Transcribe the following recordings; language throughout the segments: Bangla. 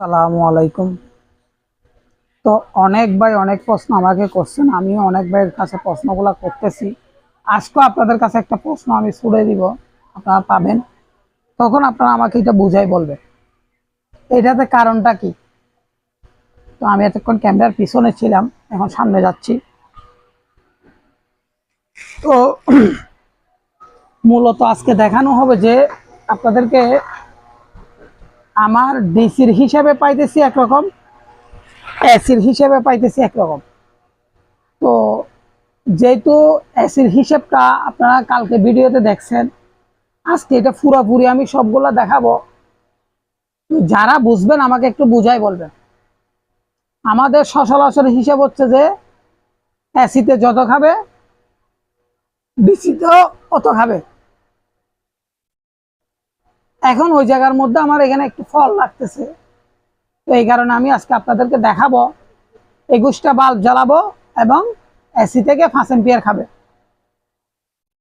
সালামু আলাইকুম। তো অনেক ভাই অনেক প্রশ্ন আমাকে করছেন, আমিও অনেক ভাইয়ের কাছে প্রশ্নগুলো করতেছি। আজকেও আপনাদের কাছে একটা প্রশ্ন আমি ছুড়ে দিব, আপনারা পাবেন। তখন আপনারা আমাকে এটা বুঝাই বলবেন। এটাতে কারণটা কি? তো আমি এতক্ষণ ক্যামেরার পিছনে ছিলাম, এখন সামনে যাচ্ছি। তো মূলত আজকে দেখানো হবে যে আপনাদেরকে আমার ডিসির হিসাবে পাইতেছি একরকম, এসির হিসাবে পাইতেছি একরকম। তো যেহেতু এসির হিসেবটা আপনারা কালকে ভিডিওতে দেখছেন, আজকে এটা পুরোপুরি আমি সবগুলো দেখাবো। যারা বুঝবেন, আমাকে একটু বুঝাই বলবেন। আমাদের সচরাচর হিসাব হচ্ছে যে, এসিতে যত খাবে, ডিসিতেও অত খাবে। এখন ওই জায়গার মধ্যে আমার এখানে একটু ফল লাগতেছে। তো এই কারণে আমি আজকে আপনাদেরকে দেখাবো, একুশটা বাল্ব জ্বালাবো এবং এসি থেকে পাঁচ এম্পিয়ার খাবে।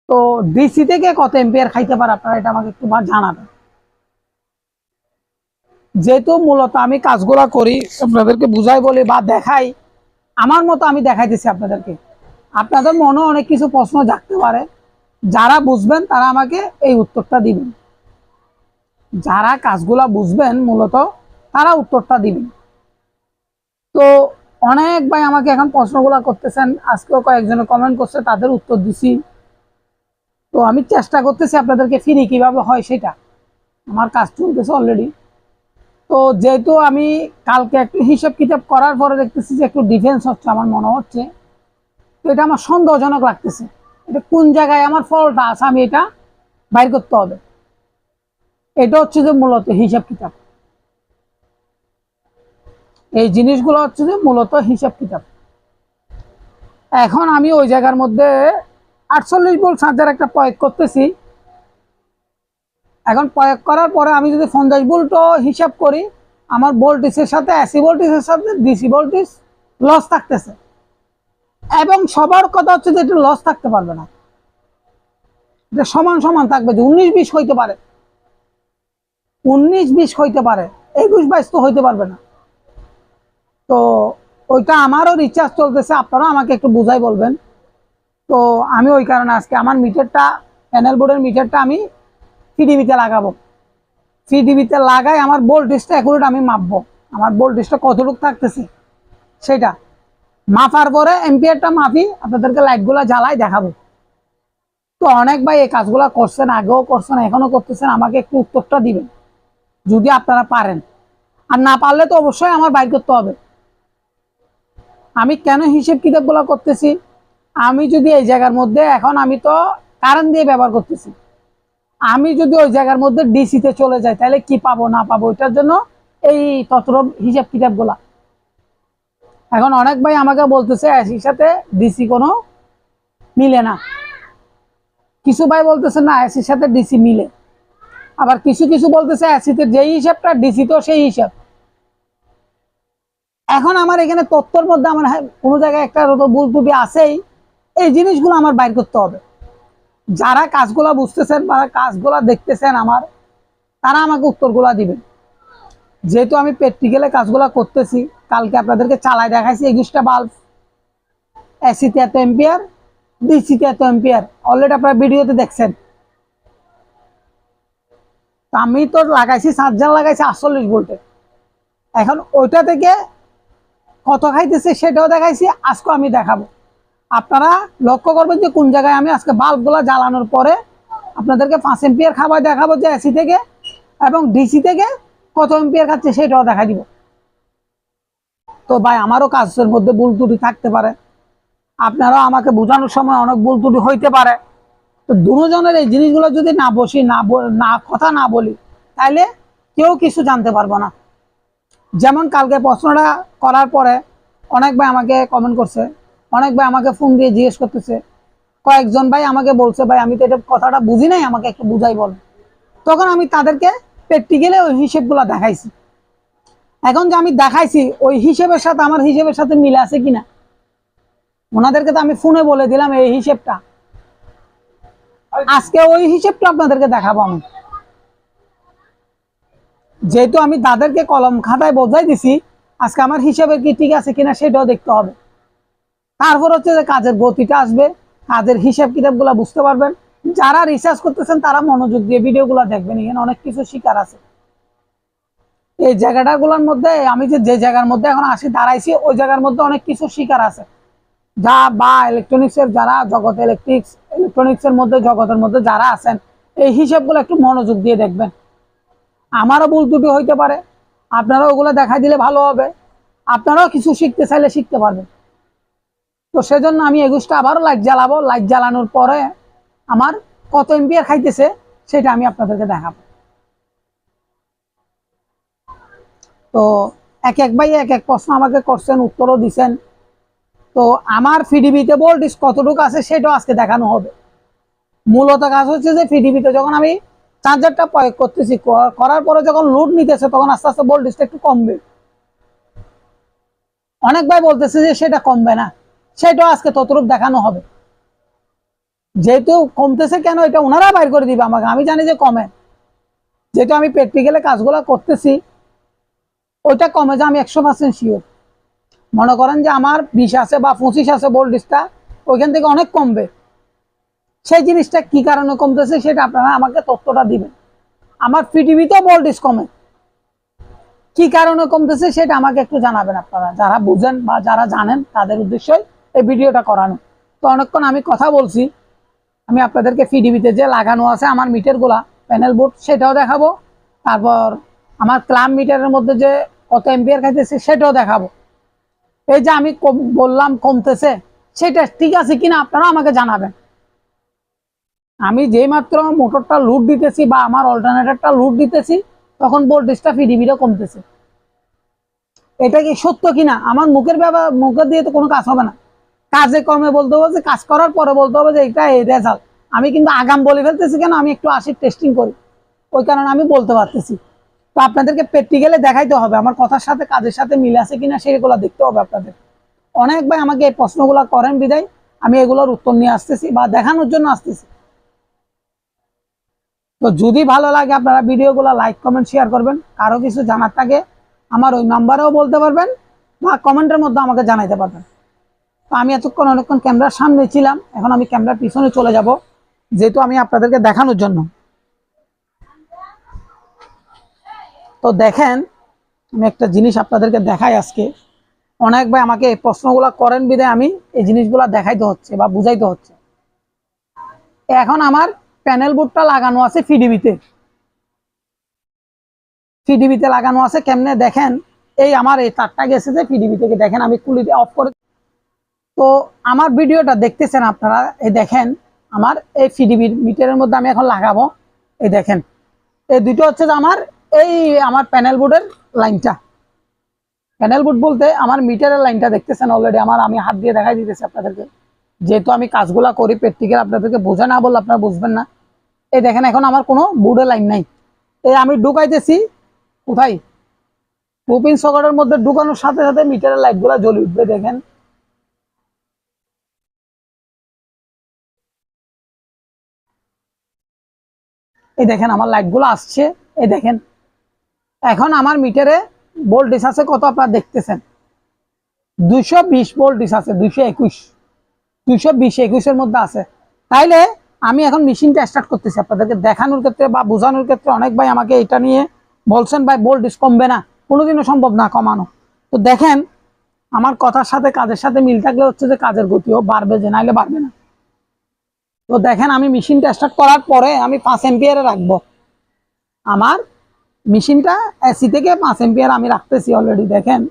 তো ডিসি থেকে কত এম্পিয়ার খাইতে পারে আপনারা এটা আমাকে একটু জানাবেন। যেহেতু মূলত আমি কাজগুলা করি, আপনাদেরকে বুঝাই বলি বা দেখাই, আমার মতো আমি দেখাইতেছি আপনাদেরকে। আপনাদের মনে অনেক কিছু প্রশ্ন জাগতে পারে। যারা বুঝবেন তারা আমাকে এই উত্তরটা দিবেন। যারা কাজগুলা বুঝবেন মূলত, তারা উত্তরটা দিবেন। তো অনেক ভাই আমাকে এখন প্রশ্নগুলা করতেছেন, আজকেও কয়েকজনে কমেন্ট করছে, তাদের উত্তর দিছি। তো আমি চেষ্টা করতেছি আপনাদেরকে ফিরি কীভাবে হয় সেটা। আমার কাজ চলতেছে অলরেডি তো যেহেতু আমি কালকে একটু হিসাব কিতাব করার পরে দেখতেছি যে একটু ডিফেন্স হচ্ছে, আমার মনে হচ্ছে। তো এটা আমার সন্দেহজনক লাগতেছে। এটা কোন জায়গায় আমার ফলটা আছে, আমি এটা বাইর করতে হবে। এটা হচ্ছে যে মূলত হিসাব কিতাব। এই জিনিসগুলো হচ্ছে যে মূলত হিসাব কিতাব। এখন আমি ওই জায়গার মধ্যে আটচল্লিশ ভোল্ট চার্জার একটা প্রয়োগ করতেছি। এখন প্রয়োগ করার পরে আমি যদি পঞ্চাশ ভোল্টও হিসাব করি, আমার ভোল্টেজের সাথে এসি ভোল্টেজের সাথে ডিসি ভোল্টেজ লস থাকতেছে। এবং সবার কথা হচ্ছে যে এটা লস থাকতে পারবে না। এটা সমান সমান থাকবে যে উনিশ বিশ হইতে পারে। উনিশ, বিশ হইতে পারে, একুশ, বাইশ তো হইতে পারবে না। তো ওইটা আমারও রিচার্জ চলতেছে আপনারা আমাকে একটু বুঝাই বলবেন। তো আমি ওই কারণে আজকে আমার মিটারটা প্যানেল বোর্ডের মিটারটা আমি ফিডিবিতে লাগাবো। ফিডিবিতে লাগাই আমার ভোল্টেজটা অ্যাকুরেট আমি মাপবো। আমার ভোল্টেজটা কতটুকু থাকতেছে, সেটা। মাপার পরে এম্পিয়ারটা মাপি, আপনাদেরকে লাইটগুলো জ্বালাই দেখাবো। তো অনেক ভাই এই কাজগুলো করছেন, আগেও করছেন, এখনও করতেছেন, আমাকে একটু উত্তরটা দিবেন। যদি আপনারা পারেন। আর না পারলে তো অবশ্যই আমার বাইর করতে হবে। আমি কেন হিসেব কিতাবগুলো করতেছি? আমি যদি এই জায়গার মধ্যে, এখন আমি তো কারেন্ট দিয়ে ব্যবহার করতেছি। আমি যদি ওই জায়গার মধ্যে ডিসিতে চলে যাই, তাহলে কি পাবো, না পাবো, ওইটার জন্য এই তত্র হিসাব কিতাবগুলা। এখন অনেক ভাই আমাকে বলতেছে এসির সাথে ডিসি কোনো মিলে না। কিছু ভাই বলতেছে, না এসির সাথে ডিসি মিলে। আবার কিছু কিছু বলতেছে অ্যাসিতে যেই হিসাবটা ডিসি তো সেই হিসাব। এখন আমার এখানে তত্ত্বর মধ্যে আমার হ্যাঁ, কোনো জায়গায় একটা ভুল ত্রুটি আছেই এই জিনিসগুলো আমার বাইর করতে হবে। যারা কাজগুলা বুঝতেছেন বা কাজগুলা দেখতেছেন আমার তারা আমাকে উত্তরগুলা দিবেন। যেহেতু আমি প্র্যাকটিক্যালে কাজগুলা করতেছি কালকে আপনাদেরকে চালায় দেখাইছি একুশটা বাল্ব এসিতে এত এম্পিয়ার ডিসিতে এত এম্পিয়ার অলরেডি আপনারা ভিডিওতে দেখছেন। আমি তো লাগাইছি চার্জার লাগাইছি, আটচল্লিশ ভোল্টে। এখন ওইটা থেকে কত খাইতেছে সেটাও দেখাইছি আজকে আমি দেখাবো। আপনারা লক্ষ্য করবেন যে কোন জায়গায় আমি আজকে বাল্বগুলো জ্বালানোর পরে আপনাদেরকে পাঁচ এম্পিয়ার খাবার দেখাবো যে এসি থেকে এবং ডিসি থেকে কত এম্পিয়ার খাচ্ছে সেটাও দেখা দিব। তো ভাই, আমারও কাজের মধ্যে ভুল ত্রুটি থাকতে পারে। আপনারাও আমাকে বোঝানোর সময় অনেক ভুল ত্রুটি হইতে পারে। তো দুজনের এই জিনিসগুলো যদি না বসি, না না কথা না বলি তাহলে কেউ কিছু জানতে পারব না। যেমন কালকে প্রশ্নটা করার পরে অনেক ভাই আমাকে কমেন্ট করছে, অনেক ভাই আমাকে ফোন দিয়ে জিজ্ঞেস করতেছে, কয়েকজন ভাই আমাকে বলছে, ভাই, আমি তো এটা কথাটা বুঝি নাই, আমাকে একটু বুঝাই বল। তখন আমি তাদেরকে প্র্যাকটিক্যালে ওই হিসেবগুলো দেখাইছি। এখন যে আমি দেখাইছি, ওই হিসেবের সাথে, আমার হিসেবের সাথে মিলে আছে কিনা? ওনাদেরকে তো আমি ফোনে বলে দিলাম এই হিসেবটা। আজকে ওই হিসেবটা আপনাদেরকে দেখাবো আমি। যেহেতু আমি তাদেরকে কলম খাতায় বোঝাই দিছি, আজকে আমার হিসাবে কি ঠিক আছে কিনা সেটাও দেখতে হবে। তারপর হচ্ছে যে কাজের গতিটা আসবে, কাজের হিসাব কিতাবগুলো বুঝতে পারবেন। যারা রিসার্চ করতেছেন, তারা মনোযোগ দিয়ে ভিডিওগুলো দেখবেন। এখানে অনেক কিছু শিকার আছে। এই জায়গাটাগুলোর মধ্যে, আমি যে যে জায়গার মধ্যে এখন আসি, দাঁড়াইছি, ওই জায়গার মধ্যে অনেক কিছু শিকার আছে। যা বা ইলেকট্রনিক্সের যারা জগৎ ইলেকট্রিক্স ইলেকট্রনিক্সের মধ্যে, জগতের মধ্যে যারা আছেন, এই হিসাবগুলো একটু মনোযোগ দিয়ে দেখবেন। আমারও ভুল ত্রুটি হইতে পারে। আপনারা ওগুলো দেখাই দিলে ভালো হবে। আপনারাও কিছু শিখতে চাইলে শিখতে পারবেন। তো সেজন্য আমি এগুসটা আবারও লাইট জ্বালাবো। লাইট জ্বালানোর পরে আমার কত এম্পিয়ার খাইতেছে সেটা আমি আপনাদেরকে দেখাবো। তো এক এক ভাই এক এক প্রশ্ন আমাকে করছেন, উত্তরও দিছেন। তো আমার ফিডিবিতে ভোল্টেজ কতটুকু আছে সেটাও আজকে দেখানো হবে। মূলত কাজ হচ্ছে যে ফিডিবিতে যখন আমি চার্জারটা প্রয়োগ করতেছি করার পরে যখন লোড নিতেছে, তখন আস্তে আস্তে ভোল্টেজটা একটু কমবে। অনেক ভাই বলতেছে যে সেটা কমবে না, সেটাও আজকে ততরূপ দেখানো হবে। যেহেতু কমতেছে কেন, এটা ওনারা বাইর করে দিবে আমাকে, আমি জানি যে কমে। যেহেতু আমি প্র্যাকটিক্যালে কাজগুলো করতেছি, ওইটা কমে যে আমি একশো পার্সেন্ট শিওর মনে করেন যে আমার বিশ আছে বা পঁচিশ আছে ভোল্টেজটা ওইখান থেকে অনেক কমবে। সেই জিনিসটা কি কারণে কমতেছে সেটা আপনারা আমাকে তথ্যটা দিবেন। আমার পিটিভিতেও ভোল্টেজ কমে। কি কারণে কমতেছে সেটা আমাকে একটু জানাবেন আপনারা। যারা বুঝেন বা যারা জানেন তাদের উদ্দেশ্যই এই ভিডিওটা করানো। তো অনেকক্ষণ আমি কথা বলছি। আমি আপনাদেরকে পিডিবিতে যে লাগানো আছে, আমার মিটারগুলা প্যানেল বোর্ড সেটাও দেখাবো। তারপর আমার ক্লাম মিটারের মধ্যে যে কত এম্পিয়ার খাইতেছে, সেটাও দেখাবো। এই যে আমি বললাম কমতেছে, সেটা ঠিক আছে কিনা আপনারা আমাকে জানাবেন। আমি যেই মাত্র মোটরটা লুট দিতেছি বা আমার অল্টারনেটরটা লুট দিতেছি, তখন ভোল্টেজটা পিডিবিটা কমতেছে। এটা কি সত্য কিনা? আমার মুখের ব্যাপার মুখের দিয়ে তো কোনো কাজ হবে না। কাজে কমে বলতে হবে যে, কাজ করার পরে বলতে হবে যে, এটা এই রেজাল্ট আমি কিন্তু আগাম বলে ফেলতেছি কেন? আমি একটু আশির টেস্টিং করি। ওই কারণে আমি বলতে পারতেছি। তো আপনাদেরকে প্র্যাকটিক্যালে দেখাইতে হবে, আমার কথার সাথে কাজের সাথে মিল আছে কিনা সেগুলো দেখতে হবে আপনাদের। অনেক ভাই আমাকে এই প্রশ্নগুলো করেন বিদায়, আমি এগুলোর উত্তর নিয়ে আসতেছি বা দেখানোর জন্য আসতেছি। তো যদি ভালো লাগে আপনারা ভিডিওগুলো লাইক, কমেন্ট, শেয়ার করবেন। কারও কিছু জানার থাকে, আমার ওই নাম্বারেও বলতে পারবেন বা কমেন্টের মধ্যে আমাকে জানাইতে পারবেন। তো আমি এতক্ষণ অনেকক্ষণ ক্যামেরার সামনে ছিলাম, এখন আমি ক্যামেরার পিছনে চলে যাব, যেহেতু আমি আপনাদেরকে দেখানোর জন্য। তো দেখেন, আমি একটা জিনিস আপনাদেরকে দেখাই আজকে। অনেক ভাই আমাকে এই প্রশ্নগুলো করেন বিদায় আমি এই জিনিসগুলো দেখাইতে হচ্ছে বা বুঝাইতে হচ্ছে। এখন আমার প্যানেল বোর্ডটা লাগানো আছে ফিডিবিতে। ফিডিবিতে লাগানো আছে কেমনে? দেখেন, এই আমার এই তারটা গেছে যে পিডিবি থেকে দেখেন, আমি কুলিতে অফ করে তো আমার ভিডিওটা দেখতেছেন আপনারা, এই দেখেন, আমার এই পিডিবির মিটারের মধ্যে আমি এখন লাগাবো। এই দেখেন, এই দুটো হচ্ছে যে আমার এই আমার প্যানেল বোর্ডের লাইনটা প্যানেল বোর্ড বলতে আমার মিটারের লাইনটা দেখতেছেন অলরেডি আমার, আমি হাত দিয়ে দেখাই দিতেছি আপনাদেরকে। যেহেতু আমি কাজগুলা করি প্র্যাকটিক্যাল আপনাদেরকে বোঝা না বললে আপনারা বুঝবেন না। এই দেখেন, এখন আমার কোনো বোর্ডের লাইন নাই। এই আমি ঢুকাইতেছি, কোথায়? পুপিন সকেটের মধ্যে ঢুকানোর সাথে সাথে মিটারের লাইটগুলা জ্বলে উঠবে, দেখেন। এই দেখেন, আমার লাইটগুলো আসছে। এই দেখেন এখন আমার মিটারে ভোল্টেজ আছে, কত আপনারা দেখতেছেন? দুইশো বিশ ভোল্টেজ আছে, দুইশো একুশ। দুইশো বিশ, একুশের মধ্যে আছে। তাইলে আমি এখন মেশিনটা স্টার্ট করতেছি আপনাদেরকে দেখানোর ক্ষেত্রে বা বোঝানোর ক্ষেত্রে। অনেক ভাই আমাকে এটা নিয়ে বলছেন, ভাই ভোল্টেজ কমবে না। কোনোদিনও সম্ভব না কমানো। তো দেখেন, আমার কথার সাথে, কাজের সাথে মিল থাকলে হচ্ছে যে কাজের গতিও বাড়বে যে নাইলে বাড়বে না। তো দেখেন, আমি মেশিনটা স্টার্ট করার পরে আমি পাঁচ এম্পিয়ারে রাখব। আমার মেশিনটা এসি থেকে পাঁচ এম্পিয়ার আমি রাখতেছি অলরেডি দেখেন।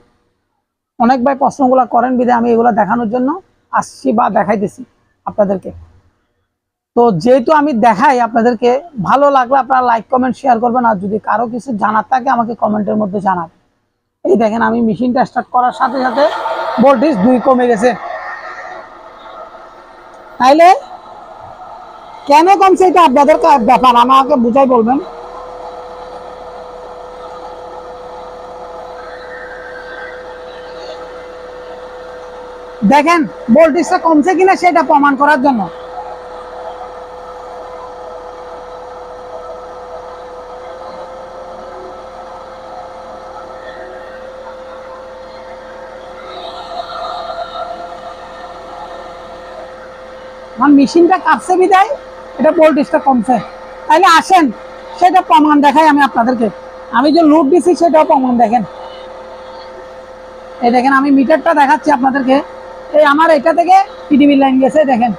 অনেক ভাই প্রশ্নগুলো করেন বিধে আমি এগুলো দেখানোর জন্য আসছি বা দেখাইতেছি আপনাদেরকে। তো যেহেতু আমি দেখাই আপনাদেরকে, ভালো লাগলে আপনারা লাইক কমেন্ট শেয়ার করবেন, আর যদি কারও কিছু জানার থাকে আমাকে কমেন্টের মধ্যে জানাবেন। এই দেখেন আমি মেশিনটা স্টার্ট করার সাথে সাথে ভোল্টেজ দুই কমে গেছে। তাইলে কেন কমছে এটা আপনাদের ব্যাপার? আমাকে বুঝাই বলবেন। দেখেন ভোল্টেজটা কমছে কিনা সেটা প্রমাণ করার জন্য। আমার মেশিনটা কাটছে বিদায়, এটা ভোল্টেজটা কমছে। তাহলে আসেন, সেটা প্রমাণ দেখাই আমি আপনাদেরকে। আমি যে লোড দিছি, সেটাও প্রমাণ দেখেন। এই দেখেন, আমি মিটারটা দেখাচ্ছি আপনাদেরকে। এই আমার এটা থেকে পিডিবি লাইন গেছে, দেখেন।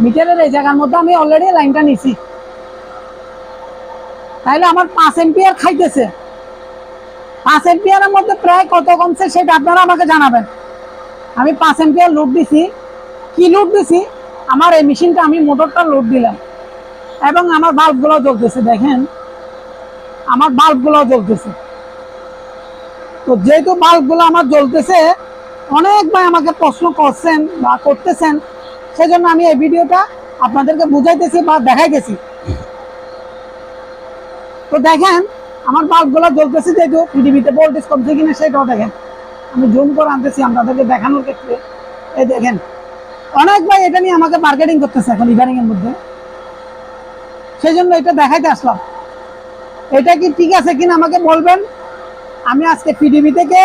মিটারের এই জায়গার মধ্যে আমি অলরেডি লাইনটা নিছি। তাহলে আমার পাঁচ এম্পিয়ার খাইতেছে। পাঁচ এম্পিয়ারের মধ্যে প্রায় কত কমছে সেটা আপনারা আমাকে জানাবেন। আমি পাঁচ এম্পিয়ার লোড দিছি। কি লোড দিছি? আমার এই মেশিনটা আমি মোটরটা লোড দিলাম। এবং আমার বাল্বগুলো জ্বলতেছে, দেখেন। আমার বাল্বগুলো জ্বলতেছে। তো যেহেতু বাল্বগুলো আমার জ্বলতেছে অনেক ভাই আমাকে প্রশ্ন করছেন বা করতেছেন, সেজন্য আমি এই ভিডিওটা আপনাদেরকে বুঝাইতেছি বা দেখাইতেছি। তো দেখেন, আমার বাল্বগুলো জ্বলতেছে যেহেতু পৃথিবীতে ভোল্টেজ কমছে কিনা সেটাও দেখেন। আমি জুম করে আনতেছি আপনাদেরকে দেখানোর ক্ষেত্রে। এই দেখেন, অনেক ভাই এটা নিয়ে আমাকে মার্কেটিং করতেছে এখন ইদানিং এর মধ্যে। সেই জন্য এটা দেখাইতে আসলাম। এটা কি ঠিক আছে কিনা আমাকে বলবেন? আমি আজকে পিডিবি থেকে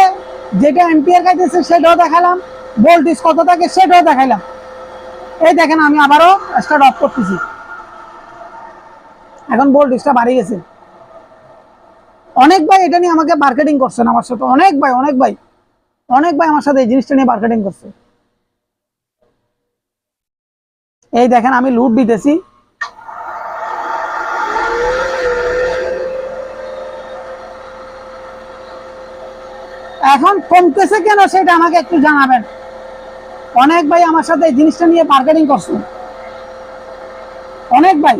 যেটা এম্পিয়ার খাইতেছে সেটাও দেখালাম। ভোল্টেজ কত থাকে, সেটাও দেখাইলাম এই দেখেন, আমি আবারও স্টার্ট অফ করতেছি। এখন ভোল্টেজটা বাড়িয়ে গেছে। অনেক ভাই এটা নিয়ে আমাকে মার্কেটিং করছেন আমার সাথে। অনেক ভাই অনেক ভাই। অনেক ভাই আমার সাথে এই জিনিসটা নিয়ে মার্কেটিং করছে। এই দেখেন, আমি লুট দিতেছি। এখন কমতেছে কেন সেটা আমাকে একটু জানাবেন। অনেক ভাই আমার সাথে এই জিনিসটা নিয়ে মার্কেটিং করছে। অনেক ভাই।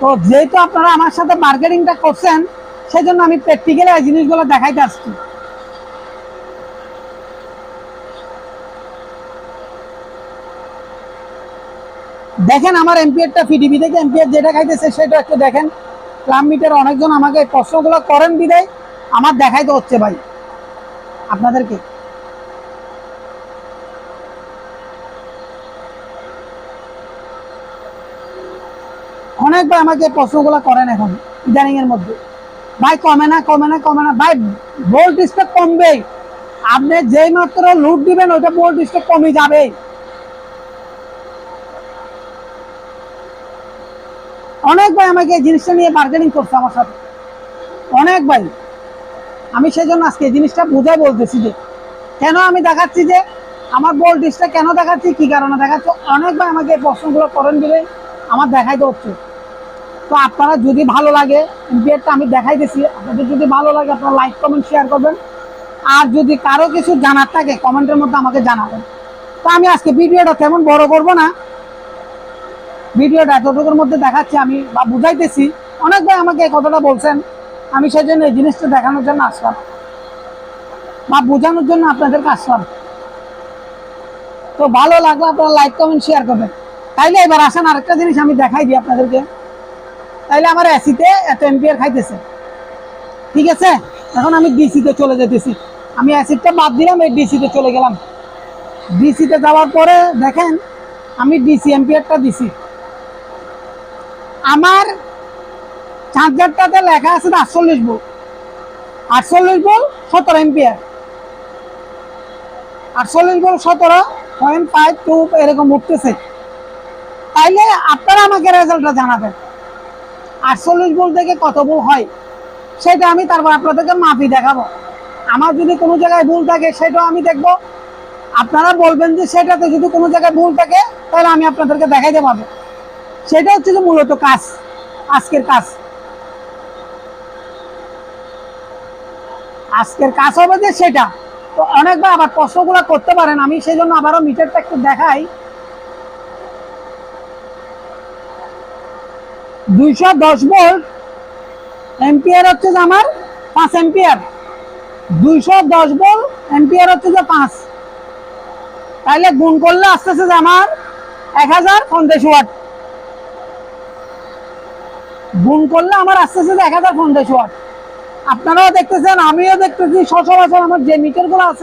তো যেহেতু আপনারা আমার সাথে মার্কেটিংটা করছেন সেই জন্য আমি প্র্যাকটিক্যালি এই জিনিসগুলো দেখাইতে আসছি। দেখেন আমার এমপিআরটা পিডিবি থেকে এমপিআর যেটা খাইতেছে সেটা একটু দেখেন। প্লাম মিটার অনেকজন আমাকে প্রশ্নগুলো করেন বিদায়। আমার দেখাইতে হচ্ছে ভাই। আপনাদেরকে। অনেক ভাই আমাকে প্রশ্নগুলো করেন এখন, ইদানিং এর মধ্যে। ভাই, কমে না কমে না কমে না। ভাই ভোল্টেজটা কমবেই। আপনি যেই মাত্র লুট দিবেন, ওইটা ভোল্টেজটা কমে যাবেই। অনেক ভাই আমাকে এই জিনিসটা নিয়ে মার্কেটিং করছে আমার সাথে। অনেক ভাই। আমি সেই জন্য আজকে এই জিনিসটা বুঝাই বলতেছি যে, কেন আমি দেখাচ্ছি যে, আমার ভোল্টেজটা কেন দেখাচ্ছি, কি কারণে দেখাচ্ছি? অনেক ভাই আমাকে প্রশ্নগুলো করেন দিলে আমার দেখাইতে হচ্ছে। তো আপনারা যদি ভালো লাগে এমপিআরটা আমি দেখাই দেখাইতেছি। আপনাদের যদি ভালো লাগে, আপনারা লাইক কমেন্ট শেয়ার করবেন। আর যদি কারও কিছু জানার থাকে কমেন্টের মধ্যে আমাকে জানাবেন। তো আমি আজকে ভিডিওটা তেমন বড় করব না। ভিডিওটা এতটুকুর মধ্যে দেখাচ্ছি, আমি বা বুঝাইতেছি। অনেক ভাই আমাকে এই কথাটা বলছেন, আমি সেই জন্য এই জিনিসটা দেখানোর জন্য আসলাম। বা বোঝানোর জন্য আপনাদেরকে আসলাম। তো ভালো লাগল আপনারা লাইক কমেন্ট শেয়ার করবেন। তাইলে এবার আসেন, আরেকটা জিনিস আমি দেখাই দিই আপনাদেরকে। তাইলে আমার এসিতে এত এম্পিয়ার খাইতেছে। ঠিক আছে? এখন আমি ডিসিতে চলে যেতেছি। আমি অ্যাসিডটা বাদ দিলাম, এই ডিসিতে চলে গেলাম। ডিসিতে যাওয়ার পরে দেখেন, আমি ডিসি এম্পিয়ারটা দিছি। আমার চার্জারটাতে লেখা আছে আটচল্লিশ ভোল্ট আটচল্লিশ ভোল্ট সতেরো এম্পিয়ার আটচল্লিশ ভোল্ট সতেরো পয়েন্ট ফাইভ টু এরকম উঠতেছে। তাইলে আপনারা আমাকে রেজাল্টটা জানাবেন। আটচল্লিশ ভোল্ট থেকে কত ভুল হয়, সেটা আমি তারপর আপনাদেরকে মাপি দেখাবো। আমার যদি কোনো জায়গায় ভুল থাকে, সেটাও আমি দেখব। আপনারা বলবেন যে সেটাতে যদি কোনো জায়গায় ভুল থাকে, তাহলে আমি আপনাদেরকে দেখাইতে পারব। সেটা হচ্ছে যে মূলত কাজ, আজকের কাজ। আজকের কাজ হবে যে সেটা। তো অনেকবার আবার প্রশ্নগুলো করতে পারেন, আমি সেই জন্য আবারও মিটারটা একটু দেখাই। দুইশো দশ ভোল্ট এম্পিয়ার হচ্ছে যে আমার পাঁচ এম্পিয়ার দুইশো দশ ভোল্ট এম্পিয়ার হচ্ছে যে পাঁচ। তাহলে গুণ করলে আসতেছে যে আমার এক হাজার পঞ্চাশ ওয়াট। গুণ করলে আমার আস্তে আস্তে এক হাজার পঞ্চাশ ওয়াট আপনারাও দেখতেছেন, আমিও দেখতেছি, সচরাচর আমার যে মিটারগুলো আছে